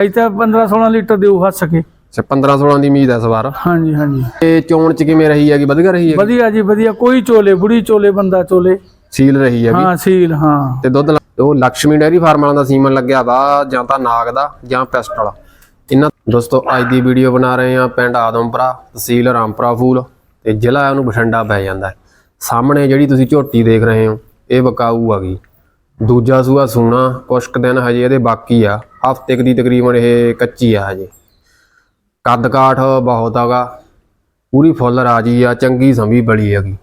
ਅਜ ਤਾਂ 15 16 ਲੀਟਰ ਦੇਊ ਹੱਸ ਕੇ। ਅੱਛਾ 15 16 ਦੀ ਉਮੀਦ ਹੈ ਇਸ ਵਾਰ। ਹਾਂਜੀ ਹਾਂਜੀ। ਤੇ ਚੋਣ ਚ ਕਿਵੇਂ ਰਹੀ ਹੈਗੀ? ਵਧੀਆ ਰਹੀ ਹੈਗੀ? ਵਧੀਆ ਜੀ ਵਧੀਆ। ਕੋਈ ਚੋਲੇ ਬੁੜੀ ਚੋਲੇ ਬੰਦਾ ਚੋਲੇ। ਸੀਲ ਰਹੀ ਹੈਗੀ? ਹਾਂ ਸੀਲ ਹਾਂ। ਤੇ ਦੁੱਧ ਉਹ ਲక్ష్ਮੀ ਡੈਰੀ ਫਾਰਮ ਵਾਲਿਆਂ ਦਾ ਸੀਮਨ ਲੱਗਿਆ ਵਾ ਜਾਂ ਤਾਂ ਨਾਗ ਦਾ ਜਾਂ ਪਿਸਟਲ ਇਹਨਾਂ ਦੋਸਤੋ ਅੱਜ ਦੀ ਵੀਡੀਓ ਬਣਾ ਰਹੇ ਆ ਪਿੰਡ ਆਦਮਪੁਰਾ ਤਹਿਸੀਲ ਰਾਮਪੁਰਾ ਫੂਲ ਤੇ ਜ਼ਿਲ੍ਹਾ ਉਹਨੂੰ ਬਠਿੰਡਾ ਪੈ ਜਾਂਦਾ ਹੈ। ਸਾਹਮਣੇ ਜਿਹੜੀ ਤੁਸੀਂ ਝੋਟੀ ਦੇਖ ਰਹੇ ਹੋ ਇਹ ਬਕਾਊ ਆ ਗਈ। ਦੂਜਾ ਸੂਆ ਸੂਣਾ ਕੁਛ ਕੁ ਦਿਨ ਹਜੇ ਇਹਦੇ ਬਾਕੀ ਆ। ਹਫ਼ਤੇ ਕੁ ਦੀ ਤਕਰੀਬਨ ਇਹ ਕੱਚੀ ਆ ਹਜੇ। ਕੱਦ ਕਾਠ ਬਹੁਤ ਆਗਾ ਪੂਰੀ ਫੁੱਲ ਰਾਜੀ ਆ, ਚੰਗੀ ਸੰਭੀ ਬੜੀ ਹੈਗੀ।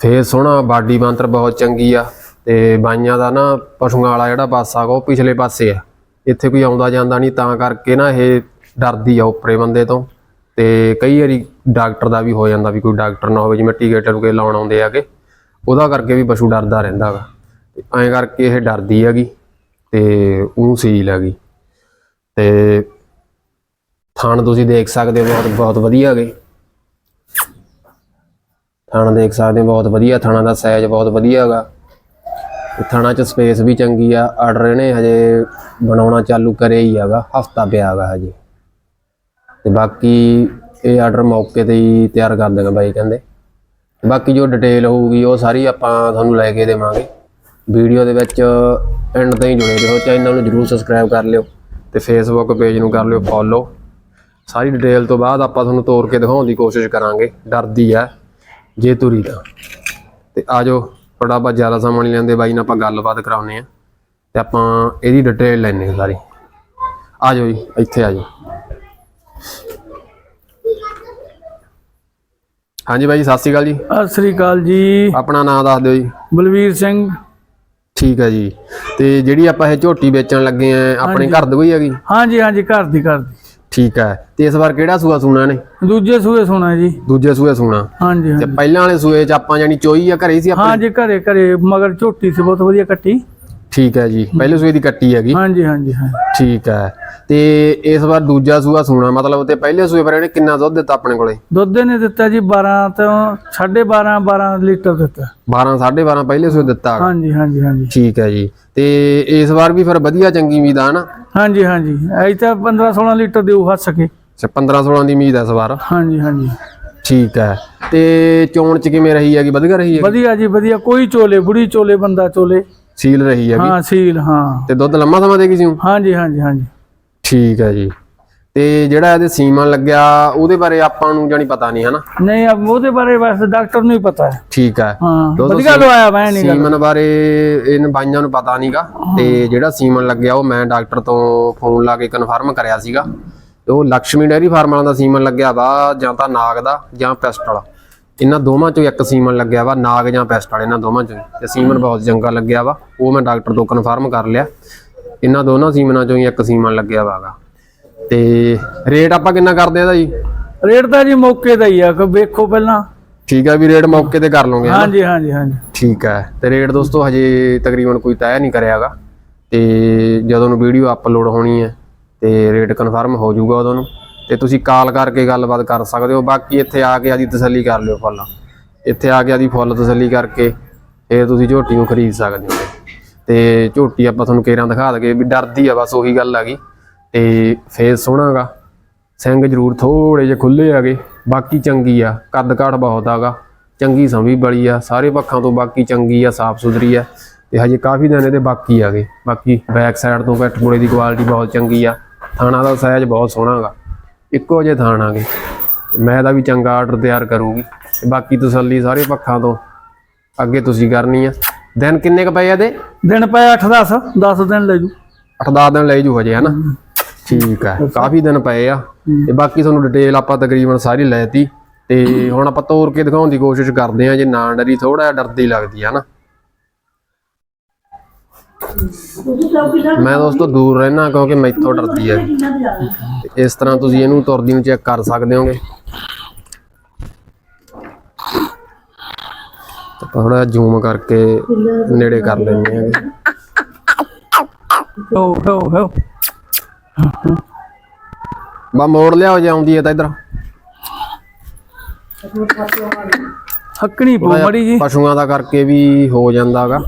ਫੇਰ ਸੋਹਣਾ ਬਾਡੀ ਬੰਤਰ ਬਹੁਤ ਚੰਗੀ ਆ ਤੇ ਬਾਈਆਂ ਦਾ ਨਾ ਪਸ਼ੂਆਂ ਵਾਲਾ ਜਿਹੜਾ ਪਾਸਾ ਗਾ, ਉਹ ਪਿਛਲੇ ਪਾਸੇ ਆ। ਇੱਥੇ ਕੋਈ ਆਉਂਦਾ ਜਾਂਦਾ ਨਹੀਂ, ਤਾਂ ਕਰਕੇ ਨਾ ਇਹ ਡਰਦੀ ਆ ਉੱਪਰੇ ਬੰਦੇ ਤੋਂ। ਤੇ ਕਈ ਵਾਰੀ ਡਾਕਟਰ ਦਾ ਵੀ ਹੋ ਜਾਂਦਾ ਵੀ ਕੋਈ ਡਾਕਟਰ ਨਾ ਹੋਵੇ, ਜਿਵੇਂ ਟੀਕੇ ਟੁਕੇ ਲਾਉਣ ਆਉਂਦੇ ਆਗੇ ਉਹਦਾ ਕਰਕੇ ਵੀ ਪਸ਼ੂ ਡਰਦਾ ਰਹਿੰਦਾ ਗਾ। ਐਂ ਕਰਕੇ ਇਹ ਡਰਦੀ ਹੈਗੀ। ਤੇ ਉਹ ਸੀਲ ਗਈ। ਤੇ ਥਾਣ ਤੁਸੀਂ ਦੇਖ ਸਕਦੇ ਹੋ, ਬਹੁਤ ਬਹੁਤ ਵਧੀਆ ਗਏ। ਥਾਣਾ ਦੇਖ ਸਕਦੇ ਹੋ, ਬਹੁਤ ਵਧੀਆ ਥਾਣਾ ਦਾ ਸਾਈਜ਼ ਬਹੁਤ ਵਧੀਆ ਹੈਗਾ। ਥਾਣਾ 'ਚ ਸਪੇਸ ਵੀ ਚੰਗੀ ਆ ਆਰਡਰ ਇਹਨੇ ਹਜੇ ਬਣਾਉਣਾ ਚਾਲੂ ਕਰਿਆ ਹੀ ਹੈਗਾ, ਹਫਤਾ ਪਿਆ ਹੈਗਾ ਹਜੇ। ਤੇ ਬਾਕੀ ਇਹ ਆਰਡਰ ਮੌਕੇ ਤੇ ਹੀ ਤਿਆਰ ਕਰ ਦੇਗਾ ਬਾਈ ਕਹਿੰਦੇ। ਬਾਕੀ ਜੋ ਡਿਟੇਲ ਹੋਊਗੀ, ਉਹ ਸਾਰੀ ਆਪਾਂ ਤੁਹਾਨੂੰ ਲੈ ਕੇ ਦੇਵਾਂਗੇ। ਵੀਡੀਓ ਦੇ ਵਿੱਚ ਐਂਡ ਤਾਈਂ ਜੁੜੇ ਰਹੋ ਚੈਨਲ ਨੂੰ ਜਰੂਰ ਸਬਸਕ੍ਰਾਈਬ ਕਰ ਲਿਓ ਤੇ ਫੇਸਬੁੱਕ ਪੇਜ ਨੂੰ ਕਰ ਲਿਓ ਫੋਲੋ ਸਾਰੀ ਡਿਟੇਲ ਤੋਂ ਬਾਅਦ ਆਪਾਂ ਤੁਹਾਨੂੰ ਤੋੜ ਕੇ ਦਿਖਾਉਣ ਦੀ ਕੋਸ਼ਿਸ਼ ਕਰਾਂਗੇ। ਡਰਦੀ ਆ ਜੇ ਤੁਰੀ ਤਾਂ। ਤੇ ਆਜੋ ਥੋੜਾ ਬਹੁਤ ਜ਼ਿਆਦਾ ਸਮਾਂ ਨਹੀਂ ਲੈਂਦੇ ਬਾਈ ਨਾਲ ਆਪਾਂ ਗੱਲਬਾਤ ਕਰਾਉਨੇ ਆ ਤੇ ਆਪਾਂ ਇਹਦੀ ਡਿਟੇਲ ਲੈਣੇ ਸਾਰੀ। ਆਜੋ ਜੀ ਇੱਥੇ ਆਜੋ ਹਾਂਜੀ ਬਾਈ ਜੀ, ਸਤਿ ਸ਼੍ਰੀ ਅਕਾਲ ਜੀ। ਸਤਿ ਸ੍ਰੀ ਅਕਾਲ ਜੀ। ਆਪਣਾ ਨਾਮ ਦੱਸ ਦਿਓ ਜੀ। ਬਲਵੀਰ ਸਿੰਘ। ਠੀਕ ਹੈ ਜੀ। ਤੇ ਜਿਹੜੀ ਆਪਾਂ ਇਹ ਝੋਟੀ ਵੇਚਣ ਲੱਗੇ ਆ ਆਪਣੇ ਘਰ ਦੀ ਕੋਈ ਹੈਗੀ? ਹਾਂਜੀ ਹਾਂਜੀ ਘਰ ਦੀ ਘਰ ਦੀ। ਠੀਕ ਹੈ ਤੇ ਇਸ ਵਾਰ ਕਿਹੜਾ ਸੂਆ ਸੂਣਾ ਨੇ ਦੂਜੇ ਸੂਏ ਸੁਣਾ ਜੀ। ਦੂਜੇ ਸੂਏ ਸੂਣਾ। ਹਾਂਜੀ ਤੇ ਪਹਿਲਾਂ ਵਾਲੇ ਸੂਏ ਚ ਆਪਾਂ ਜਾਨੀ ਚੋਈ ਆ ਘਰੇ ਸੀ ਆਪਾਂ ਹਾਂਜੀ ਘਰੇ ਘਰੇ ਮਗਰ ਝੋਟੀ ਸੀ ਬਹੁਤ ਵਧੀਆ ਕੱਟੀ। ਠੀਕ ਹੈ ਜੀ ਪਹਿਲੇ ਸੂਏ ਦੀ ਕੱਟੀ ਹੈਗੀ। ਹਾਂਜੀ ਹਾਂਜੀ ਹਾਂ। ਠੀਕ ਹੈ। ਤੇ ਇਸ ਵਾਰ ਦੂਜਾ ਸੂਆ ਸੂਣਾ ਮਤਲਬ ਤੇ ਪਹਿਲੇ ਸੂਏ ਪਰ ਇਹਨੇ ਕਿੰਨਾ ਦੁੱਧ ਦਿੱਤਾ ਆਪਣੇ ਕੋਲੇ? ਦੁੱਧ ਨੇ ਦਿੱਤਾ ਜੀ 12 ਤੋਂ 12.5 12 ਲੀਟਰ ਦਿੱਤਾ। 12 12.5 ਪਹਿਲੇ ਸੂਏ ਦਿੱਤਾ। ਹਾਂਜੀ ਹਾਂਜੀ ਹਾਂਜੀ। ਠੀਕ ਹੈ ਜੀ। ਤੇ ਇਸ ਵਾਰ ਵੀ ਫਿਰ ਵਧੀਆ ਚੰਗੀ ਉਮੀਦ ਆ ਨਾ? ਹਾਂਜੀ ਹਾਂਜੀ। ਅਜ ਤਾਂ 15 16 ਲੀਟਰ ਦੇਊ ਹੱਸ ਕੇ। ਅੱਛਾ 15 16 ਦੀ ਉਮੀਦ ਹੈ ਇਸ ਵਾਰ। ਹਾਂਜੀ ਹਾਂਜੀ। ਠੀਕ ਹੈ। ਤੇ ਚੋਣ ਚ ਕਿਵੇਂ ਰਹੀ ਹੈਗੀ? ਵਧੀਆ ਰਹੀ ਹੈਗੀ? ਵਧੀਆ ਜੀ ਵਧੀਆ। ਕੋਈ ਚੋਲੇ ਬੁੜੀ ਚੋਲੇ ਬੰਦਾ ਚੋਲੇ। ਸੀਲ ਰਹੀ ਹੈਗੀ? ਹਾਂ ਸੀਲ ਹਾਂ। ਤੇ ਦੁੱਧ ਲੰਮਾ ਸਮਾਂ ਦੇਗੀ ਸੀ ਉਹ? ਹਾਂਜੀ ਹਾਂਜੀ ਹਾਂਜੀ। ਠੀਕ ਹੈ ਜੀ। ਤੇ ਜਿਹੜਾ ਇਹਦੇ ਸੀਮਨ ਲੱਗਿਆ ਉਹਦੇ ਬਾਰੇ ਆਪਾਂ ਨੂੰ ਜਾਨੀ ਪਤਾ ਨਹੀਂ ਹਨਾ? ਨਹੀਂ ਉਹਦੇ ਬਾਰੇ ਬਸ ਡਾਕਟਰ ਨੂੰ ਹੀ ਪਤਾ ਹੈ। ਠੀਕ ਹੈ। ਹਾਂ ਦੋ- ਦੋ ਵਧੀਆ ਲਵਾਇਆ ਮੈਂ ਨਹੀਂ ਸੀਮਨ ਬਾਰੇ ਇਹਨਾਂ ਬਾਈਆਂ ਨੂੰ ਪਤਾ ਨਹੀਂਗਾ ਤੇ ਜਿਹੜਾ ਸੀਮਨ ਲੱਗਿਆ ਉਹ ਮੈਂ ਡਾਕਟਰ ਤੋਂ ਫੋਨ ਲਾ ਕੇ ਕਨਫਰਮ ਕਰਿਆ ਸੀਗਾ। ਉਹ ਲక్ష్ਮੀ ਡੈਰੀ ਫਾਰਮ ਵਾਲਿਆਂ ਦਾ ਸੀਮਨ ਲੱਗਿਆ ਵਾ ਜਾਂ ਤਾਂ ਨਾਗ ਦਾ ਜਾਂ ਪਿਸਟਲ। ਇਹਨਾਂ ਦੋਵਾਂ ਚੋਂ ਇੱਕ ਸੀਮਨ ਲੱਗਿਆ ਵਾ ਨਾਗ ਜਾਂ ਪਿਸਟਲ ਇਹਨਾਂ ਦੋਵਾਂ ਚੋਂ। ਤੇ ਸੀਮਨ ਬਹੁਤ ਚੰਗਾ ਲੱਗਿਆ ਵਾ ਉਹ ਮੈਂ ਡਾਕਟਰ ਤੋਂ ਕਨਫਰਮ ਕਰ ਲਿਆ। ਇਹਨਾਂ ਦੋਨਾਂ ਸੀਮਨਾਂ ਚੋਂ ਹੀ ਇੱਕ ਸੀਮਨ ਲੱਗਿਆ ਵਾਗਾ ਤੇ ਰੇਟ ਆਪਾਂ ਕਿੰਨਾ ਕਰਦੇ ਆ ਇਹਦਾ ਜੀ ਰੇਟ ਤਾਂ ਜੀ ਮੌਕੇ ਦਾ ਹੀ ਆ ਕਿ ਵੇਖੋ ਪਹਿਲਾਂ। ਠੀਕ ਹੈ ਵੀ ਰੇਟ ਮੌਕੇ ਤੇ ਕਰ ਹਨਾ? ਹਾਂਜੀ ਹਾਂਜੀ ਹਾਂਜੀ। ਠੀਕ ਹੈ ਤੇ ਰੇਟ ਦੋਸਤੋ ਹਜੇ ਤਕਰੀਬਨ ਕੋਈ ਤੈਅ ਨਹੀਂ ਕਰਿਆਗਾ ਤੇ ਜਦੋਂ ਨੂੰ ਵੀਡੀਓ ਅਪਲੋਡ ਹੋਣੀ ਹੈ ਤੇ ਰੇਟ ਕਨਫਰਮ ਹੋ ਜਾਊਗਾ ਉਦੋਂ ਨੂੰ। ਤੇ ਤੁਸੀਂ ਕਾਲ ਕਰਕੇ ਗੱਲਬਾਤ ਕਰ ਸਕਦੇ ਹੋ। ਬਾਕੀ ਇੱਥੇ ਆ ਕੇ ਆਦੀ ਤਸੱਲੀ ਕਰ ਲਿਓ ਫੁੱਲ। ਇੱਥੇ ਆ ਕੇ ਆਦੀ ਫੁੱਲ ਤਸੱਲੀ ਕਰਕੇ ਫਿਰ ਤੁਸੀਂ ਝੋਟੀ ਨੂੰ ਖਰੀਦ ਸਕਦੇ ਹੋ। ਤੇ ਝੋਟੀ ਆਪਾਂ ਤੁਹਾਨੂੰ ਕੇਰਾਂ ਦਿਖਾ ਦਗੇ ਵੀ ਡਰਦੀ ਆ ਬਸ ਉਹੀ ਗੱਲ ਹੈਗੀ। ਤੇ ਫੇਸ ਸੋਹਣਾਗਾ। ਸਿੰਘ ਜ਼ਰੂਰ ਥੋੜੇ ਜਿਹੇ ਖੁੱਲੇ ਆਗੇ ਬਾਕੀ ਚੰਗੀ ਆ। ਕੱਦ ਕਾਠ ਬਹੁਤ ਆਗਾ। ਚੰਗੀ ਸੰਭੀ ਬੜੀ ਆ। ਸਾਰੇ ਪੱਖਾਂ ਤੋਂ ਬਾਕੀ ਚੰਗੀ ਆ, ਸਾਫ਼ ਸੁਥਰੀ ਆ। ਤੇ ਹਜੇ ਕਾਫੀ ਦਿਨ ਇਹਦੇ ਬਾਕੀ ਆਗੇ ਬਾਕੀ ਬੈਕ ਸਾਈਡ ਤੋਂ ਪਿੱਠ ਪੁੜੇ ਦੀ ਕੁਆਲਿਟੀ ਬਹੁਤ ਚੰਗੀ ਆ। ਥਾਣਾ ਦਾ ਸਾਈਜ਼ ਬਹੁਤ ਸੋਹਣਾਗਾ। ਇੱਕੋ ਜਿਹੇ ਥਾਣ ਆਗੇ ਮੈਂ ਦਾ ਵੀ ਚੰਗਾ ਆਰਡਰ ਤਿਆਰ ਕਰੂੰਗੀ। ਤੇ ਬਾਕੀ ਤਸੱਲੀ ਸਾਰੇ ਪੱਖਾਂ ਤੋਂ ਅੱਗੇ ਤੁਸੀਂ ਕਰਨੀ ਆ। ਦਿਨ ਕਿੰਨੇ ਕ ਪਏ ਆ ਇਹਦੇ? ਦਿਨ ਪਏ 8 10 10 ਦਿਨ ਲੈ ਜੂ। 8-10 ਦਿਨ ਲੈ ਜੂ ਹਜੇ ਹਨਾ ਠੀਕ ਹੈ ਕਾਫੀ ਦਿਨ ਪਏ ਆ। ਤੇ ਬਾਕੀ ਤੁਹਾਨੂੰ ਡਿਟੇਲ ਆਪਾਂ ਤਕਰੀਬਨ ਸਾਰੀ ਲੈਤੀ ਤੇ। ਹੁਣ ਆਪਾਂ ਤੋੜ ਕੇ ਦਿਖਾਉਣ ਦੀ ਕੋਸ਼ਿਸ਼ ਕਰਦੇ ਆ ਜੇ ਨਾ ਡਰੀ ਥੋੜਾ ਡਰਦੀ ਲੱਗਦੀ ਆ ਨਾ? ਮੈਂ ਦੋਸਤੋ ਦੂਰ ਰਹਿਣਾ ਕਿਉਂਕਿ ਮੈਥੋਂ ਡਰਦੀ ਹੈ ਇਸ ਤਰ੍ਹਾਂ ਤੁਸੀਂ ਇਹਨੂੰ ਤੁਰਦੀ ਨੂੰ ਚੈੱਕ ਕਰ ਸਕਦੇ ਹੋਗੇ। ਥੋੜਾ ਜ਼ੂਮ ਕਰਕੇ ਨੇੜੇ ਕਰ ਲੈਂਦੇ ਆਂਗੇ ਹੋ ਹੋ ਹੋ। ਬਾ ਮੋੜ ਲਿਆਓ ਜੇ ਆਉਂਦੀ ਹੈ ਤਾਂ ਇਧਰ। ਹੱਕਣੀ ਪੋ ਮੜੀ ਜੀ। ਪਸ਼ੂਆਂ ਦਾ ਕਰਕੇ ਵੀ ਹੋ ਜਾਂਦਾਗਾ।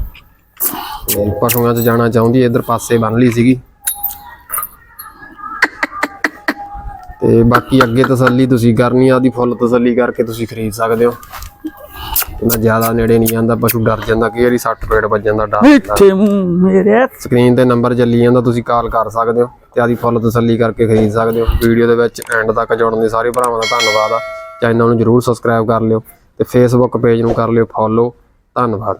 ਤੇ ਪਸ਼ੂਆਂ 'ਚ ਜਾਣਾ ਚਾਹੁੰਦੀ ਇਧਰ ਪਾਸੇ ਬੰਨ ਲਈ ਸੀਗੀ। ਤੇ ਬਾਕੀ ਅੱਗੇ ਤਸੱਲੀ ਤੁਸੀਂ ਕਰਨੀ ਆ ਦੀ ਫੁੱਲ ਤਸੱਲੀ ਕਰਕੇ ਤੁਸੀਂ ਖਰੀਦ ਸਕਦੇ ਹੋ। ਮੈਂ ਜ਼ਿਆਦਾ ਨੇੜੇ ਨਹੀਂ ਜਾਂਦਾ ਪਸ਼ੂ ਡਰ ਜਾਂਦਾ ਕਈ ਵਾਰੀ ਸੱਟ ਪੇੜ ਵੱਜਣ ਦਾ ਡਰ ਮਿੱਠੇ ਮੂੰਹ ਮੇਰੇ ਸਕਰੀਨ ਤੇ ਨੰਬਰ ਚੱਲੀ ਜਾਂਦਾ ਤੁਸੀਂ ਕਾਲ ਕਰ ਸਕਦੇ ਹੋ ਤੇ ਆਦੀ ਫੁੱਲ ਤਸੱਲੀ ਕਰਕੇ ਖਰੀਦ ਸਕਦੇ ਹੋ। ਵੀਡੀਓ ਦੇ ਵਿੱਚ ਐਂਡ ਤੱਕ ਜੁੜਨ ਦੇ ਸਾਰੇ ਭਰਾਵਾਂ ਦਾ ਧੰਨਵਾਦ ਆ। ਚੈਨਲ ਨੂੰ ਜਰੂਰ ਸਬਸਕ੍ਰਾਈਬ ਕਰ ਲਿਓ ਤੇ ਫੇਸਬੁੱਕ ਪੇਜ ਨੂੰ ਕਰ ਲਿਓ ਫੋਲੋ ਧੰਨਵਾਦ।